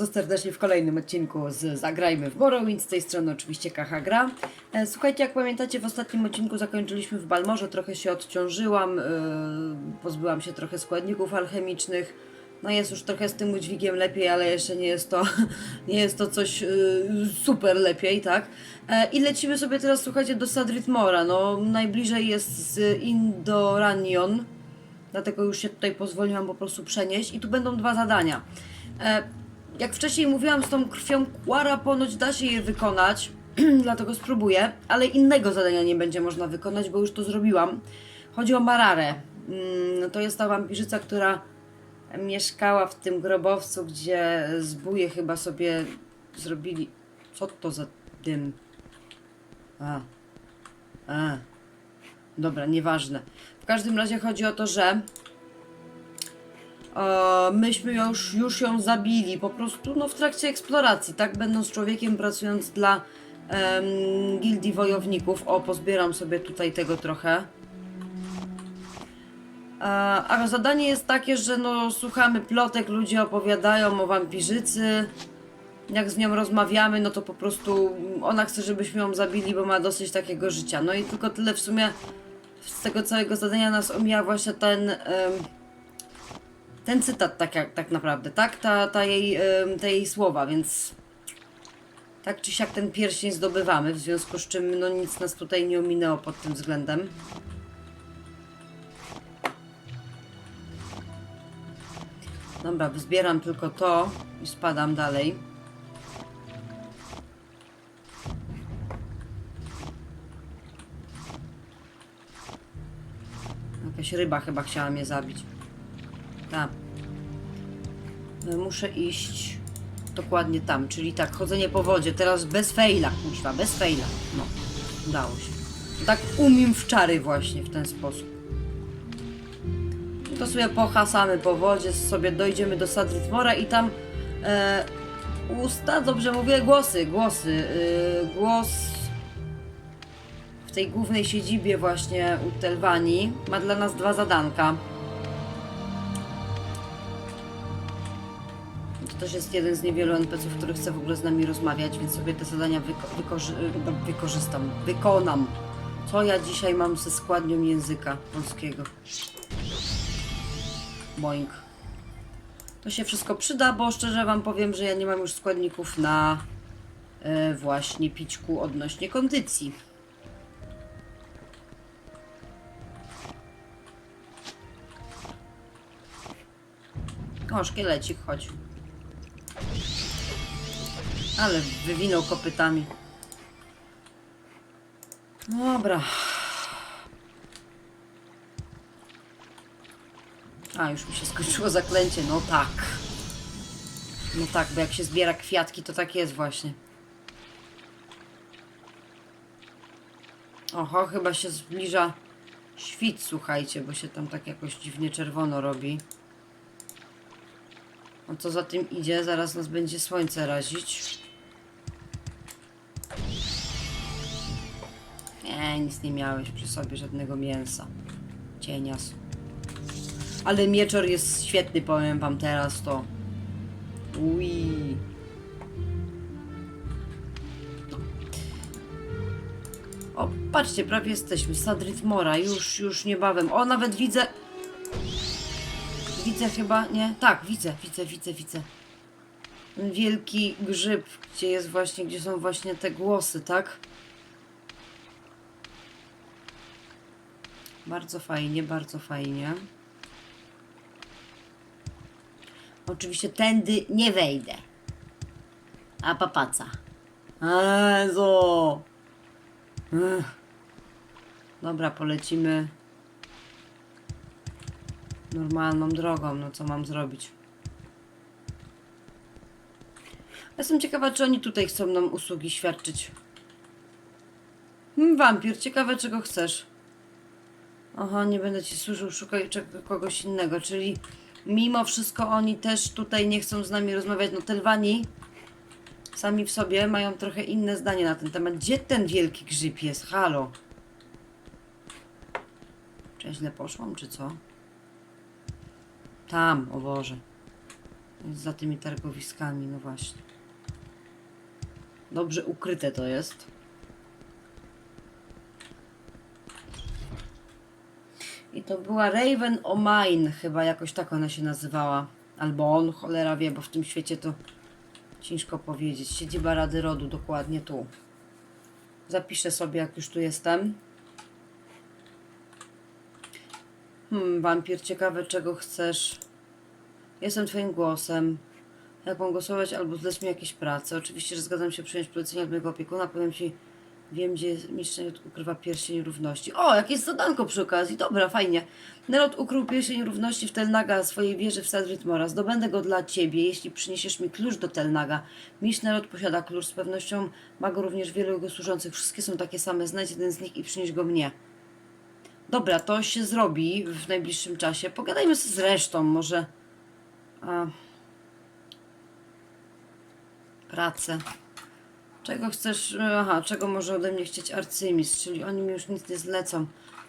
Bardzo serdecznie w kolejnym odcinku z Zagrajmy w Morrowind. Z tej strony oczywiście Kacha Gra. E, Słuchajcie, jak pamiętacie, w ostatnim odcinku zakończyliśmy w Balmorze. Trochę się odciążyłam, e, pozbyłam się trochę składników alchemicznych. No jest już trochę z tym udźwigiem lepiej, ale jeszcze nie jest to, nie jest to coś e, super lepiej, tak? I lecimy sobie teraz, słuchajcie, do Sadrit Mora. No, najbliżej jest z Indoranion. Dlatego już się tutaj pozwoliłam po prostu przenieść. I tu będą dwa zadania. Jak wcześniej mówiłam, z tą krwią Quara ponoć da się je wykonać, dlatego spróbuję, ale innego zadania nie będzie można wykonać, bo już to zrobiłam. Chodzi o Mararę. Mm, to jest ta wampirzyca, która mieszkała w tym grobowcu, gdzie zbóje chyba sobie zrobili. Co to za dym? A. A. Dobra, nieważne. W każdym razie chodzi o to, że e, myśmy już, już ją zabili po prostu no, w trakcie eksploracji, tak? Będąc człowiekiem, pracując dla em, gildii wojowników. O, pozbieram sobie tutaj tego trochę. E, A zadanie jest takie, że no, słuchamy plotek, ludzie opowiadają o wampirzycy. Jak z nią rozmawiamy, no to po prostu ona chce, żebyśmy ją zabili, bo ma dosyć takiego życia. No i tylko tyle w sumie z tego całego zadania nas omija właśnie ten. Ten cytat, tak, tak naprawdę, tak? Ta, ta, jej, te jej słowa, więc. Tak czy siak ten pierścień zdobywamy, w związku z czym no nic nas tutaj nie ominęło pod tym względem. Dobra, zbieram tylko to i spadam dalej. Jakaś ryba chyba chciała mnie zabić. Tak. E, Muszę iść dokładnie tam, czyli tak, chodzenie po wodzie, teraz bez fejla, kuźwa, bez fejla. No, udało się. Tak umiem w czary właśnie w ten sposób. To sobie pohasamy po wodzie, sobie dojdziemy do Sadritmora i tam e, usta, dobrze mówię, głosy, głosy, e, głos w tej głównej siedzibie właśnie u Telwani ma dla nas dwa zadanka. Też jest jeden z niewielu NPC-ów, który chce w ogóle z nami rozmawiać, więc sobie te zadania wyko- wykorzy- no, wykorzystam, wykonam. Co ja dzisiaj mam ze składnią języka polskiego? Boing. To się wszystko przyda, bo szczerze Wam powiem, że ja nie mam już składników na e, właśnie pićku odnośnie kondycji. O, szkielecik, chodź. Ale wywinął kopytami. Dobra. A, już mi się skończyło zaklęcie. No tak. No tak, bo jak się zbiera kwiatki, to tak jest właśnie. Oho, chyba się zbliża świt, słuchajcie, bo się tam tak jakoś dziwnie czerwono robi. A co za tym idzie? Zaraz nas będzie słońce razić. Nie, nic nie miałeś przy sobie, żadnego mięsa. Cienias. Ale mieczor jest świetny, powiem wam teraz to. Ui. O, patrzcie, prawie jesteśmy. Sadrit Mora, już, już niebawem. O, nawet widzę. Widzę chyba, nie? Tak, widzę, widzę, widzę, widzę. Wielki grzyb, gdzie jest właśnie, gdzie są właśnie te głosy, tak? Bardzo fajnie, bardzo fajnie. Oczywiście tędy nie wejdę. A papaca. Ezo. Dobra, polecimy normalną drogą. No co mam zrobić? Jestem ciekawa, czy oni tutaj chcą nam usługi świadczyć. Hmm, wampir, ciekawe czego chcesz. Aha, nie będę ci służył, szukaj kogoś innego, czyli mimo wszystko oni też tutaj nie chcą z nami rozmawiać. No Telwani sami w sobie mają trochę inne zdanie na ten temat. Gdzie ten wielki grzyb jest? Halo. Czy ja źle poszłam, czy co? Tam, o Boże. Za tymi targowiskami, no właśnie. Dobrze ukryte to jest. I to była Raven O'Mine, chyba jakoś tak ona się nazywała. Albo on, cholera wie, bo w tym świecie to ciężko powiedzieć. Siedziba Rady Rodu, dokładnie tu. Zapiszę sobie, jak już tu jestem. Hmm, wampir, ciekawe czego chcesz. Jestem twoim głosem. Jak mam głosować albo zleć mi jakieś prace. Oczywiście, że zgadzam się przyjąć polecenie od mojego opiekuna. Powiem ci, wiem gdzie mistrz ukrywa pierścień równości. O, jakieś zadanko przy okazji. Dobra, fajnie. Nerod ukrył pierścień równości w Telnaga swojej wieży w Sadritmora. Zdobędę go dla ciebie, jeśli przyniesiesz mi klucz do Telnaga. Mistrz Nerod posiada klucz. Z pewnością ma go również wielu jego służących. Wszystkie są takie same. Znajdź jeden z nich i przynieś go mnie. Dobra, to się zrobi w najbliższym czasie. Pogadajmy z resztą, może. A... Pracę. Czego chcesz. Aha, czego może ode mnie chcieć arcymistrz, czyli oni mi już nic nie zlecą.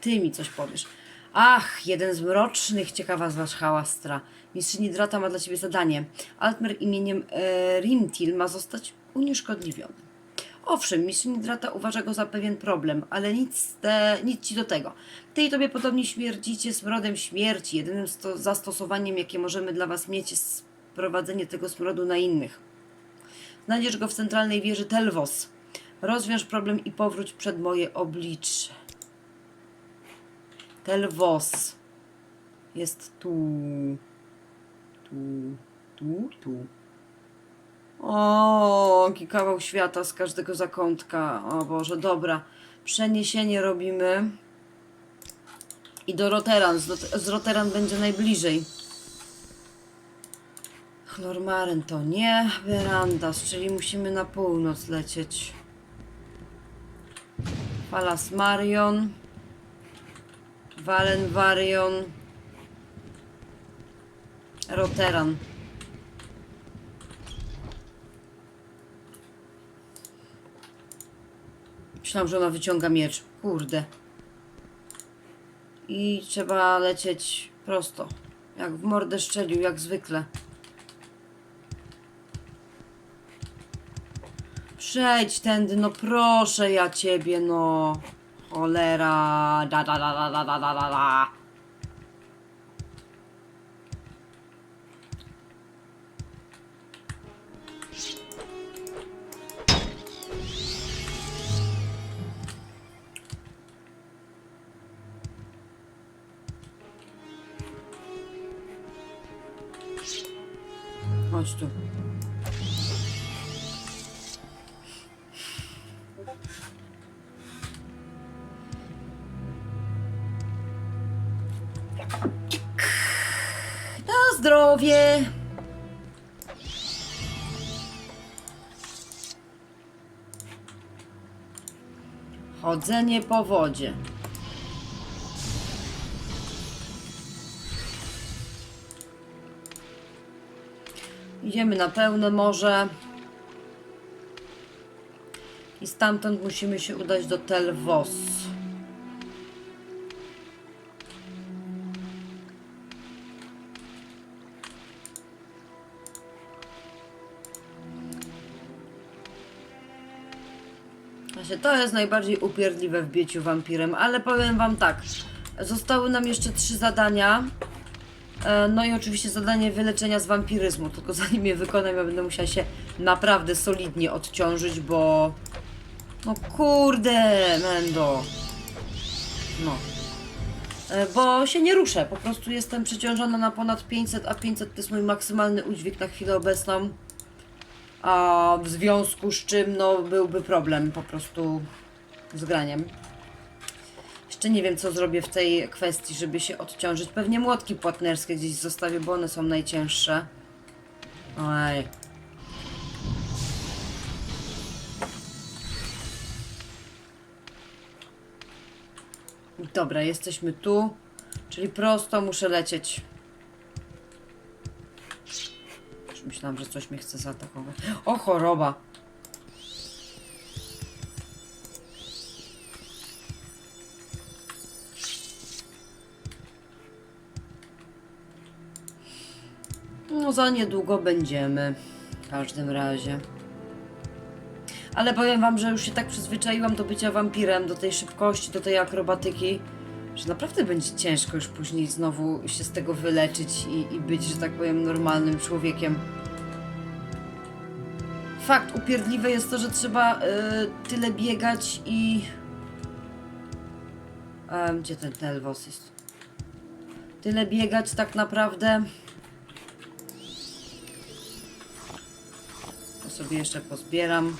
Ty mi coś powiesz. Ach, jeden z mrocznych, ciekawa z was hałastra. Mistrzyni Drata ma dla ciebie zadanie. Altmer imieniem e, Rimtil ma zostać unieszkodliwiony. Owszem, mistrzyni Drata uważa go za pewien problem, ale nic, te, nic ci do tego. Ty i tobie podobnie śmierdzicie smrodem śmierci. Jedynym sto, zastosowaniem, jakie możemy dla was mieć, jest sprowadzenie tego smrodu na innych. Znajdziesz go w centralnej wieży Telvos. Rozwiąż problem i powróć przed moje oblicze. Telvos. Jest tu. Tu. Tu. Tu. O, jaki kawał świata z każdego zakątka. O Boże, dobra. Przeniesienie robimy. I do Roteran. Z, Rot- z Roteran będzie najbliżej. Chlormaren to nie. Verandas, czyli musimy na północ lecieć. Falas Marion. Valen Varion. Roteran. Myślałam, że ona wyciąga miecz. Kurde. I trzeba lecieć prosto. Jak w mordę szczelił, jak zwykle. Przejdź tędy, no proszę ja ciebie, no. Cholera. Da, da, da, da, da, da, da, da. Chodź tu. Na zdrowie. Chodzenie po wodzie. Idziemy na pełne morze. I stamtąd musimy się udać do Telvos. Właśnie to jest najbardziej upierdliwe w bieciu wampirem, ale powiem wam tak. Zostały nam jeszcze trzy zadania. E, No i oczywiście zadanie wyleczenia z wampiryzmu, tylko zanim je wykonam, ja będę musiała się naprawdę solidnie odciążyć, bo... No kurde, Mendo. No. E, Bo się nie ruszę, po prostu jestem przeciążona na ponad 500, a 500 to jest mój maksymalny udźwig na chwilę obecną. A w związku z czym, no, byłby problem po prostu z graniem. Jeszcze nie wiem, co zrobię w tej kwestii, żeby się odciążyć. Pewnie młotki płatnerskie gdzieś zostawię, bo one są najcięższe. Oj. Dobra, jesteśmy tu. Czyli prosto muszę lecieć. Myślałam, że coś mnie chce zaatakować. O, choroba! No, za niedługo będziemy. W każdym razie. Ale powiem wam, że już się tak przyzwyczaiłam do bycia wampirem, do tej szybkości, do tej akrobatyki, że naprawdę będzie ciężko już później znowu się z tego wyleczyć i, i być, że tak powiem, normalnym człowiekiem. Fakt, upierdliwe jest to, że trzeba y, tyle biegać i... Em, gdzie ten Telvos jest? Tyle biegać tak naprawdę. To sobie jeszcze pozbieram.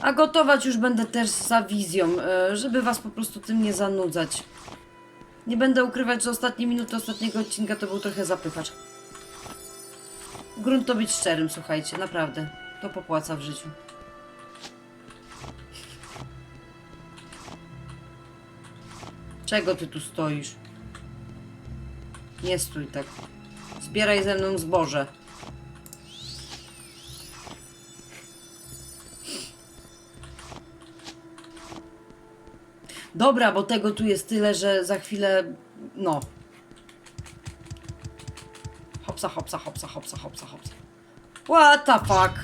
A gotować już będę też za wizją, y, żeby was po prostu tym nie zanudzać. Nie będę ukrywać, że ostatnie minuty ostatniego odcinka to był trochę zapychacz. Grunt to być szczerym, słuchajcie, naprawdę. To popłaca w życiu. Czego ty tu stoisz? Nie stój tak. Zbieraj ze mną zboże. Dobra, bo tego tu jest tyle, że za chwilę. No. Hopsa, hopsa, hopsa, hopsa, hopsa, hopsa. What the fuck?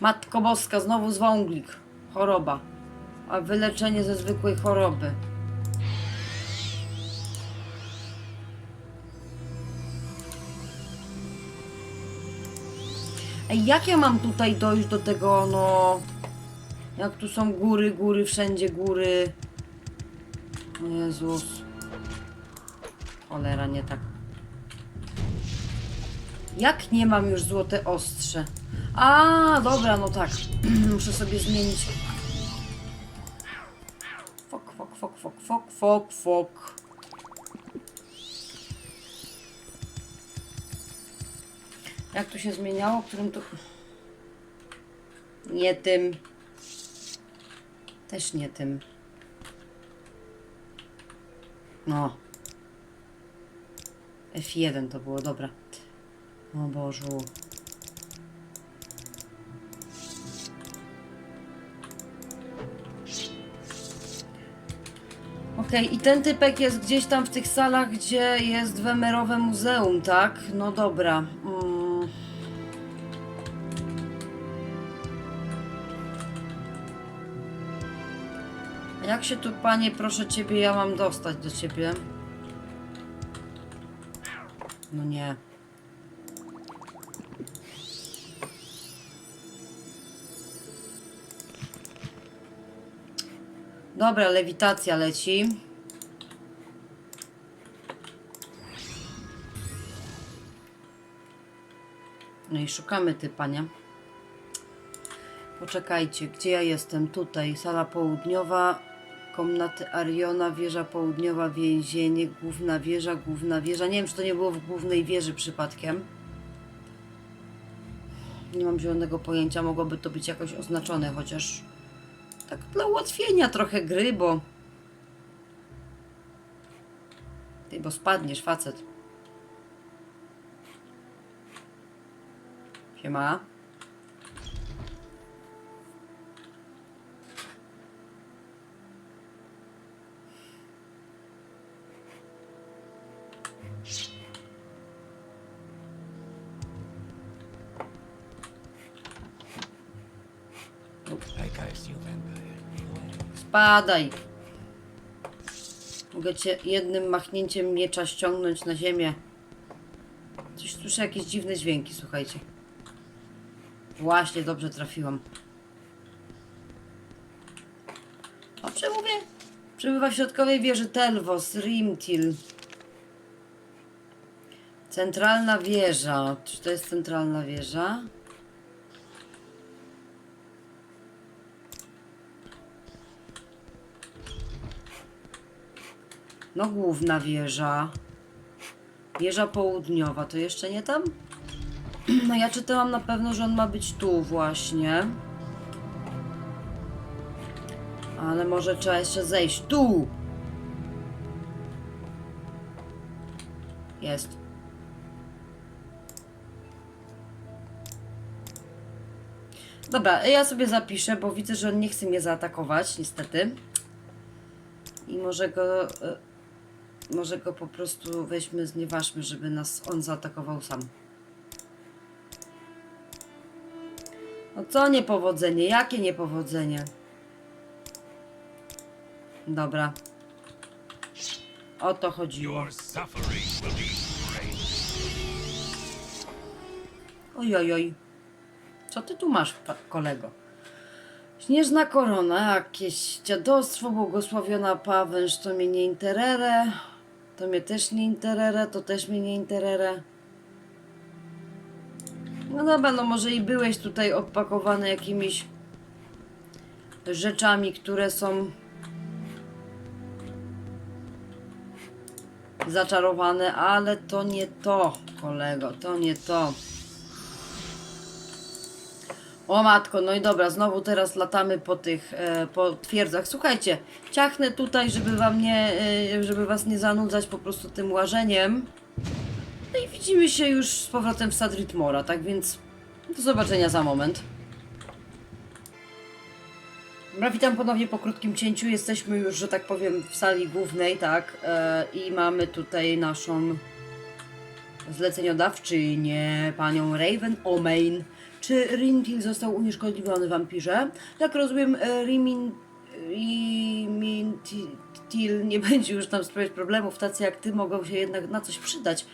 Matko Boska, znowu zwąglik. Choroba. A wyleczenie ze zwykłej choroby. Jak ja mam tutaj dojść do tego, no... Jak tu są góry, góry, wszędzie góry. O Jezus. Cholera, nie tak. Jak nie mam już złote ostrze? A, dobra, no tak. Muszę sobie zmienić. Fok, fok, fok, fok, fok, fok, fok. Jak to się zmieniało? Którym to... Nie tym. Też nie tym. No. F1 to było, dobra. O Bożu. Okej, i ten typek jest gdzieś tam w tych salach, gdzie jest Wemerowe Muzeum, tak? No dobra. Mm. Jak się tu, panie, proszę ciebie, ja mam dostać do ciebie? No nie. Dobra, lewitacja leci. No i szukamy typa, nie? Poczekajcie, gdzie ja jestem? Tutaj, sala południowa, komnaty Ariona, wieża południowa, więzienie, główna wieża, główna wieża. Nie wiem, czy to nie było w głównej wieży przypadkiem. Nie mam zielonego pojęcia, mogłoby to być jakoś oznaczone, chociaż tak dla ułatwienia trochę gry, bo... Ty, bo spadniesz, facet. Siema. Jaka Spadaj. Mogę cię jednym machnięciem miecza ściągnąć na ziemię. Coś słyszę jakieś dziwne dźwięki, słuchajcie. Właśnie, dobrze trafiłam. Dobrze mówię? Przebywa w środkowej wieży Telvos, Rimtil. Centralna wieża. Czy to jest centralna wieża? No główna wieża. Wieża południowa, to jeszcze nie tam? No ja czytałam na pewno, że on ma być tu właśnie. Ale może trzeba jeszcze zejść. Tu! Jest. Dobra, ja sobie zapiszę, bo widzę, że on nie chce mnie zaatakować, niestety. I może go... Może go po prostu weźmy, znieważmy, żeby nas on zaatakował sam. No co niepowodzenie? Jakie niepowodzenie? Dobra. O to chodziło. Ojojoj. Co ty tu masz, kolego? Śnieżna korona, jakieś dziadostwo, błogosławiona pawęż, to mnie nie interere. To mnie też nie interere, to też mnie nie interere. No dobra, no może i byłeś tutaj opakowany jakimiś rzeczami, które są zaczarowane, ale to nie to, kolego, to nie to. O matko, no i dobra, znowu teraz latamy po tych, e, po twierdzach. Słuchajcie, ciachnę tutaj, żeby wam nie, e, żeby was nie zanudzać po prostu tym łażeniem. No i widzimy się już z powrotem w Sadrit Mora, tak więc do zobaczenia za moment. Dobra, witam ponownie po krótkim cięciu. Jesteśmy już, że tak powiem, w sali głównej, tak? E, I mamy tutaj naszą zleceniodawczynię, panią Raven O'Main. Czy Rintil został unieszkodliwiony wampirze? Jak rozumiem, e, Rimin... Rimintil nie będzie już nam sprawiać problemów, tacy jak ty mogą się jednak na coś przydać.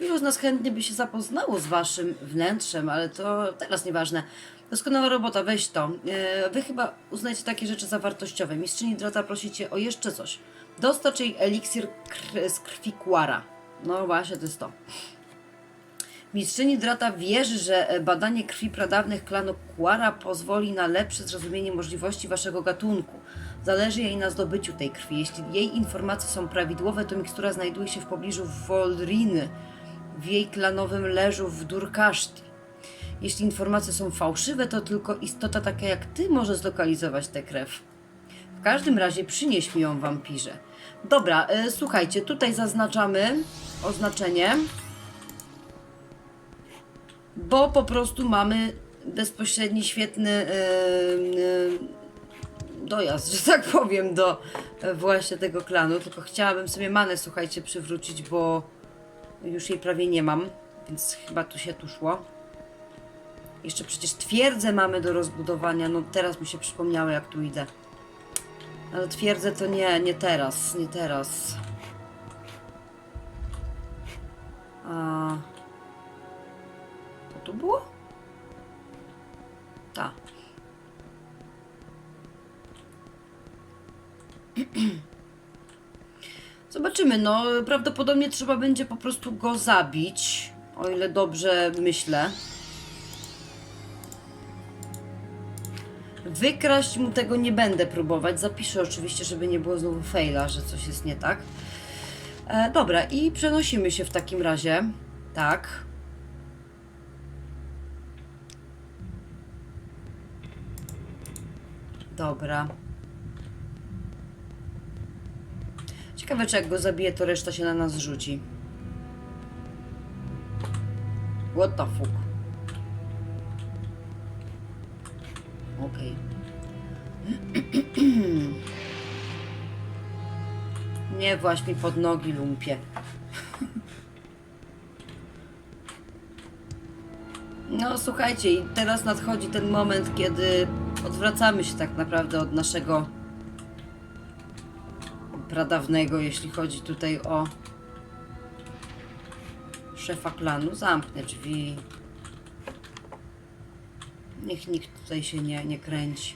Wielu z nas chętnie by się zapoznało z waszym wnętrzem, ale to teraz nieważne. Doskonała robota, weź to. E, Wy chyba uznajecie takie rzeczy za wartościowe. Mistrzyni Drata prosi cię o jeszcze coś. Dostarcz jej eliksir kr- z krwi Quara. No właśnie, to jest to. Mistrzyni Drata wierzy, że e, badanie krwi pradawnych klanu Quara pozwoli na lepsze zrozumienie możliwości waszego gatunku. Zależy jej na zdobyciu tej krwi. Jeśli jej informacje są prawidłowe, to mikstura znajduje się w pobliżu Wolriny, w jej klanowym leżu w Durkaszti. Jeśli informacje są fałszywe, to tylko istota taka jak ty może zlokalizować tę krew. W każdym razie przynieś mi ją wampirze. Dobra, e, słuchajcie, tutaj zaznaczamy oznaczenie bo po prostu mamy bezpośredni, świetny dojazd, że tak powiem, do e, właśnie tego klanu. Tylko chciałabym sobie manę, słuchajcie, przywrócić, bo już jej prawie nie mam, więc chyba tu się tu szło. Jeszcze przecież twierdzę mamy do rozbudowania. No teraz mi się przypomniało, jak tu idę. Ale twierdzę to nie, nie teraz, nie teraz. A... Tu było? Tak. Zobaczymy, no prawdopodobnie trzeba będzie po prostu go zabić, o ile dobrze myślę. Wykraść mu tego nie będę próbować. Zapiszę oczywiście, żeby nie było znowu faila, że coś jest nie tak. E, dobra, i przenosimy się w takim razie. Tak. Dobra. Ciekawe, czy jak go zabiję, to reszta się na nas rzuci. What the fuck? Okej. Nie właź mi pod nogi, lumpie. No słuchajcie, i teraz nadchodzi ten moment, kiedy odwracamy się tak naprawdę od naszego pradawnego, jeśli chodzi tutaj o szefa klanu. Zamknę drzwi. Niech nikt tutaj się nie, nie kręci.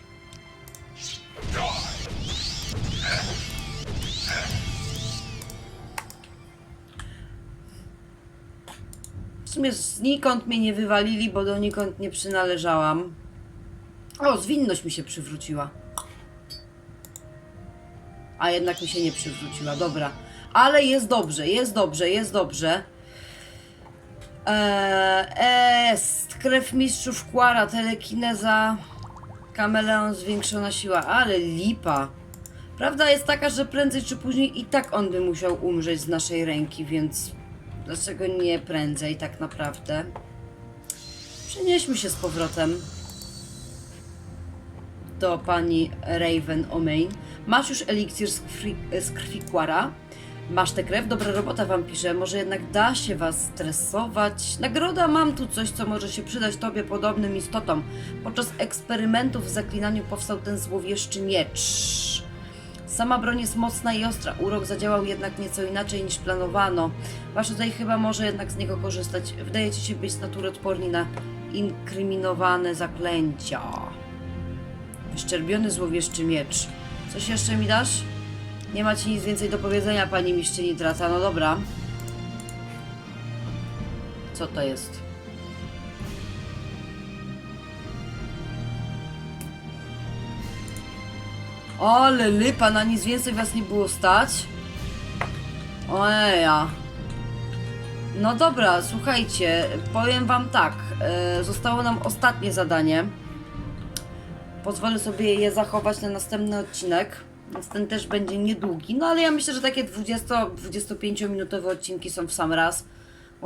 W sumie znikąd mnie nie wywalili, bo donikąd nie przynależałam. O, zwinność mi się przywróciła. A jednak mi się nie przywróciła, dobra. Ale jest dobrze, jest dobrze, jest dobrze. Eee, krew mistrzów Quara, telekineza, kameleon, zwiększona siła, ale lipa. Prawda jest taka, że prędzej czy później i tak on by musiał umrzeć z naszej ręki, więc dlaczego nie prędzej tak naprawdę? Przenieśmy się z powrotem do pani Raven O'Main. Masz już eliksir z krwi, z. Masz tę krew, dobra robota wam pisze. Może jednak da się was stresować. Nagroda, mam tu coś, co może się przydać tobie podobnym istotom. Podczas eksperymentów w zaklinaniu powstał ten złowieszczy miecz. Sama broń jest mocna i ostra. Urok zadziałał jednak nieco inaczej niż planowano. Wasz tutaj chyba może jednak z niego korzystać. Wydajecie się być z natury odporni na inkryminowane zaklęcia. Wyszczerbiony złowieszczy miecz. Coś jeszcze mi dasz? Nie macie nic więcej do powiedzenia, pani mistrzyni Trata. No dobra. Co to jest? Ale lipa, na nic więcej was nie było stać? Ojeja. No dobra, słuchajcie, powiem wam tak. E, zostało nam ostatnie zadanie. Pozwolę sobie je zachować na następny odcinek. Więc ten też będzie niedługi. No ale ja myślę, że takie 20-25 minutowe odcinki są w sam raz.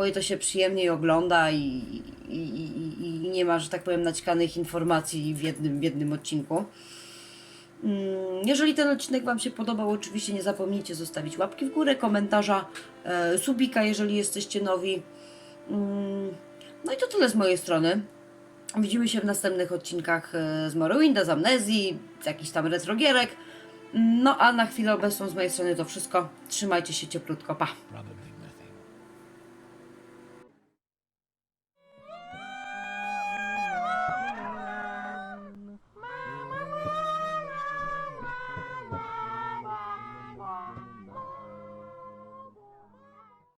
I to się przyjemniej ogląda i, i, i, i nie ma, że tak powiem, naćkanych informacji w jednym, w jednym odcinku. Mm, Jeżeli ten odcinek Wam się podobał, oczywiście nie zapomnijcie zostawić łapki w górę, komentarza, e, subika, jeżeli jesteście nowi. Mm, No i to tyle z mojej strony. Widzimy się w następnych odcinkach e, z Morrowinda, z Amnezji, z jakichś tam retrogierek. No a na chwilę obecną z mojej strony to wszystko. Trzymajcie się cieplutko, pa!